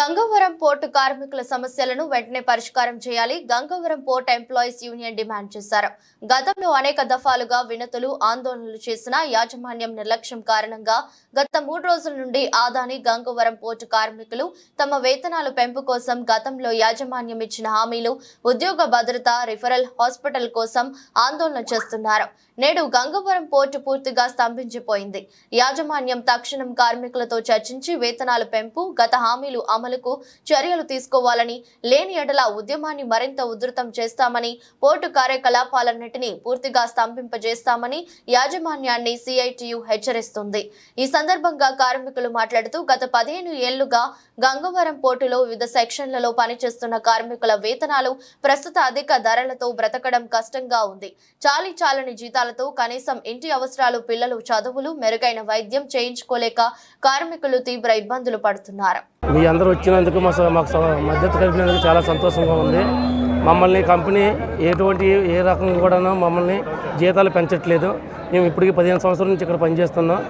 Gangavaram port కార్మికుల సమస్యలను వెంటనే పరిష్కారం చేయాలి. Gangavaram port employees union demand చేశారు. గతంలో అనేక దఫాలుగా వినతులు ఆందోళనలు చేసిన యాజమాన్యం నిర్లక్ష్యం కారణంగా గత మూడు రోజుల నుండి ఆదాని గంగవరం పోర్టు కార్మికులు తమ వేతనాలు పెంపు కోసం గతంలో యాజమాన్యం ఇచ్చిన హామీలు ఉద్యోగ భద్రత రిఫరల్ హాస్పిటల్ కోసం ఆందోళన చేస్తున్నారు. నేడు గంగవరం పోర్టు పూర్తిగా స్తంభించిపోయింది. యాజమాన్యం తక్షణం కార్మికులతో చర్చించి వేతనాలు పెంపు గత హామీలు అమలుకు చర్యలు తీసుకోవాలని లేని ఎడల ఉద్యమాన్ని మరింత ఉధృతం చేస్తామని పోర్టు కార్యకలాపాలన్నింటినీ పూర్తిగా స్తంభింపజేస్తామని యాజమాన్యాన్ని సిఐటియు హెచ్చరిస్తుంది. ఈ సందర్భంగా కార్మికులు మాట్లాడుతూ గత పదిహేను ఏళ్ళుగా గంగవరం పోర్టులో వివిధ సెక్షన్లలో పనిచేస్తున్న కార్మికుల వేతనాలు ప్రస్తుత అధిక ధరలతో బ్రతకడం కష్టంగా ఉంది. చాలీ చాలని జీతాలతో కనీసం ఇంటి అవసరాలు పిల్లలు చదువులు మెరుగైన వైద్యం చేయించుకోలేక కార్మికులు తీవ్ర ఇబ్బందులు పడుతున్నారు. మీ అందరూ వచ్చినందుకు మా స- మాకు స- మద్దతు కలిపినందుకు చాలా సంతోషంగా ఉంది. మమ్మల్ని కంపెనీ ఎటువంటి ఏ రకంగా కూడా మమ్మల్ని జీతాలు పెంచట్లేదు. మేము ఇప్పటికి పదిహేను సంవత్సరాల నుంచి ఇక్కడ పనిచేస్తున్నాం.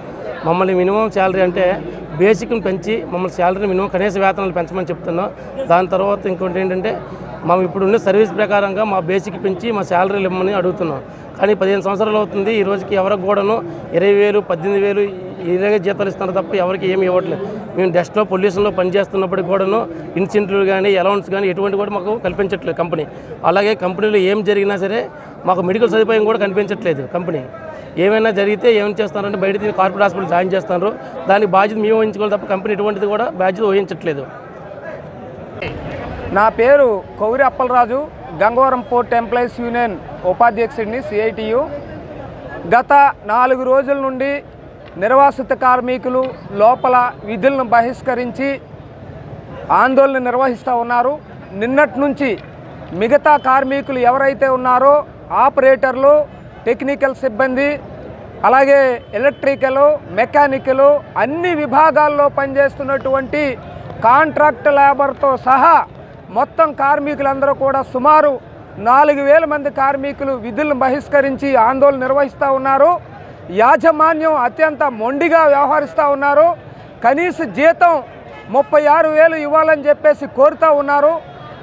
మమ్మల్ని మినిమం శాలరీ అంటే బేసిక్ని పెంచి మమ్మల్ని శాలరీ మినిమం కనీస వేతనాలు పెంచమని చెప్తున్నాం. దాని తర్వాత ఇంకోటి ఏంటంటే మేము ఇప్పుడు ఉన్న సర్వీస్ ప్రకారంగా మా బేసిక్ పెంచి మా శాలరీలు ఇవ్వమని అడుగుతున్నాం. కానీ పదిహేను సంవత్సరాలు అవుతుంది. ఈ రోజుకి ఎవరికి కూడాను ఇరవై వేలు పద్దెనిమిది వేలు ఇలాగే జీతాలు ఇస్తున్నారు తప్ప ఎవరికి ఏమి ఇవ్వట్లేదు. మేము డస్ట్లో పొల్యూషన్లో పనిచేస్తున్నప్పటికి కూడాను ఇన్సెంటివ్లు కానీ అలౌన్స్ కానీ ఎటువంటి కూడా మాకు కల్పించట్లేదు కంపెనీ. అలాగే కంపెనీలో ఏం జరిగినా సరే మాకు మెడికల్ సదుపాయం కూడా కనిపించట్లేదు కంపెనీ. ఏమైనా జరిగితే ఏం చేస్తారంటే బయట కార్పొరేట్ హాస్పిటల్ జాయిన్ చేస్తున్నారు దానికి బాధ్యత మేము వహించుకోవాలి తప్ప కంపెనీ ఎటువంటిది కూడా బాధ్యత వహించట్లేదు. నా పేరు Kouri Appalaraju. Gangavaram port employees union ఉపాధ్యక్షుడిని CITU గత నాలుగు రోజుల నుండి నిర్వాసిత కార్మికులు లోపల విధులను బహిష్కరించి ఆందోళన నిర్వహిస్తూ ఉన్నారు. నిన్నటి నుంచి మిగతా కార్మికులు ఎవరైతే ఉన్నారో ఆపరేటర్లు టెక్నికల్ సిబ్బంది అలాగే ఎలక్ట్రికల్ మెకానికల్ అన్ని విభాగాల్లో పనిచేస్తున్నటువంటి కాంట్రాక్ట్ లేబర్తో సహా మొత్తం కార్మికులందరూ కూడా సుమారు నాలుగు వేల మంది కార్మికులు విధులను బహిష్కరించి ఆందోళన నిర్వహిస్తూ ఉన్నారు. యాజమాన్యం అత్యంత మొండిగా వ్యవహరిస్తూ ఉన్నారు. కనీస జీతం ముప్పై ఆరు వేలు ఇవ్వాలని చెప్పేసి కోరుతూ ఉన్నారు.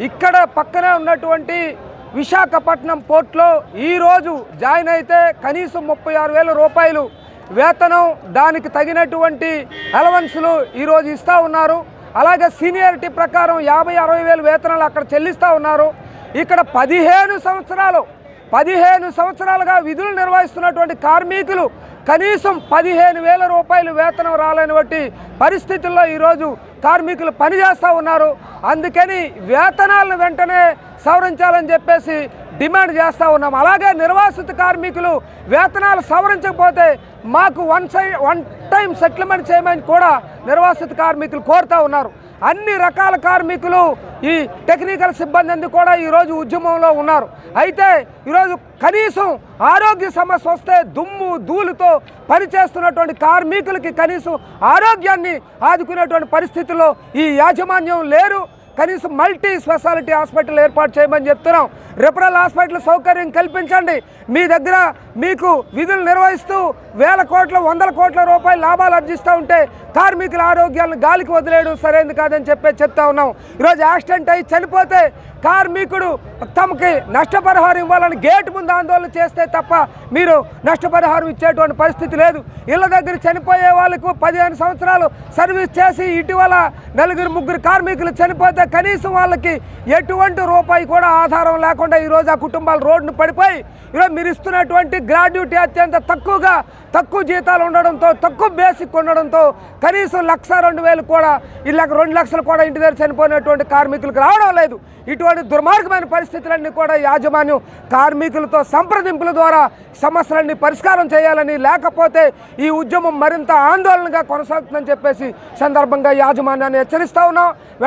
ఇక్కడ పక్కనే ఉన్నటువంటి విశాఖపట్నం పోర్ట్లో ఈరోజు జాయిన్ అయితే కనీసం ముప్పై ఆరు వేల రూపాయలు వేతనం దానికి తగినటువంటి అలవెన్స్లు ఈరోజు ఇస్తూ ఉన్నారు. అలాగే సీనియారిటీ ప్రకారం యాభై అరవై వేలు వేతనాలు అక్కడ చెల్లిస్తూ ఉన్నారు. ఇక్కడ పదిహేను సంవత్సరాలు పదిహేను సంవత్సరాలుగా విధులు నిర్వహిస్తున్నటువంటి కార్మికులు కనీసం పదిహేను వేల రూపాయలు వేతనం రాలేనటువంటి పరిస్థితుల్లో ఈరోజు కార్మికులు పనిచేస్తూ ఉన్నారు. అందుకని వేతనాలను వెంటనే సవరించాలని చెప్పేసి డిమాండ్ చేస్తూ ఉన్నాం. అలాగే నిర్వాసిత కార్మికులు వేతనాలు సవరించకపోతే మాకు one side one time settlement చేయమని కూడా నిర్వాసిత కార్మికులు కోరుతూ ఉన్నారు. అన్ని రకాల కార్మికులు ఈ టెక్నికల్ సిబ్బంది కూడా ఈరోజు ఉద్యమంలో ఉన్నారు. అయితే ఈరోజు కనీసం ఆరోగ్య సమస్య వస్తే దుమ్ము ధూళితో పనిచేస్తున్నటువంటి కార్మికులకి కనీసం ఆరోగ్యాన్ని ఆదుకునేటువంటి పరిస్థితుల్లో ఈ యాజమాన్యం లేరు. కనీసం మల్టీ స్పెషాలిటీ హాస్పిటల్ ఏర్పాటు చేయమని చెప్తున్నాం. రిఫరల్ హాస్పిటల్ సౌకర్యం కల్పించండి. మీ దగ్గర మీకు విధులు నిర్వహిస్తూ వేల కోట్ల వందల కోట్ల రూపాయల లాభాలు ఆర్జిస్తూ ఉంటే కార్మికుల ఆరోగ్యాలను గాలికి వదిలేయడం సరైనది కాదని చెప్పి చెప్తా ఉన్నాం. ఈరోజు యాక్సిడెంట్ అయి చనిపోతే కార్మికుడు తమకి నష్టపరిహారం ఇవ్వాలని గేటు ముందు ఆందోళన చేస్తే తప్ప మీరు నష్టపరిహారం ఇచ్చేటువంటి పరిస్థితి లేదు. ఇళ్ళ దగ్గర చనిపోయే వాళ్ళకు పదిహేను సంవత్సరాలు సర్వీస్ చేసి ఇటీవల నలుగురు ముగ్గురు కార్మికులు చనిపోతే కనీసం వాళ్ళకి ఎటువంటి రూపాయి కూడా ఆధారం లేకుండా ఈరోజు ఆ కుటుంబాలు రోడ్డును పడిపోయి ఈరోజు మీరు ఇస్తున్నటువంటి గ్రాడ్యుటీ అత్యంత తక్కువగా తక్కువ జీతాలు ఉండడంతో తక్కువ బేసిక్ ఉండడంతో కనీసం లక్ష రెండు వేలు కూడా ఇళ్ళకి రెండు లక్షలు కూడా ఇంటి దగ్గర చనిపోయినటువంటి కార్మికులకు రావడం లేదు. ఇటువంటి దుర్మార్గమైన పరిస్థితులన్నీ కూడా యాజమాన్యం కార్మికులతో సంప్రదింపుల ద్వారా సమస్యలన్నీ పరిష్కారం చేయాలని లేకపోతే ఈ ఉద్యమం మరింత ఆందోళనగా కొనసాగుతుందని చెప్పేసి సందర్భంగా యాజమాన్యాన్ని హెచ్చరిస్తా ఉన్నాం. వెంట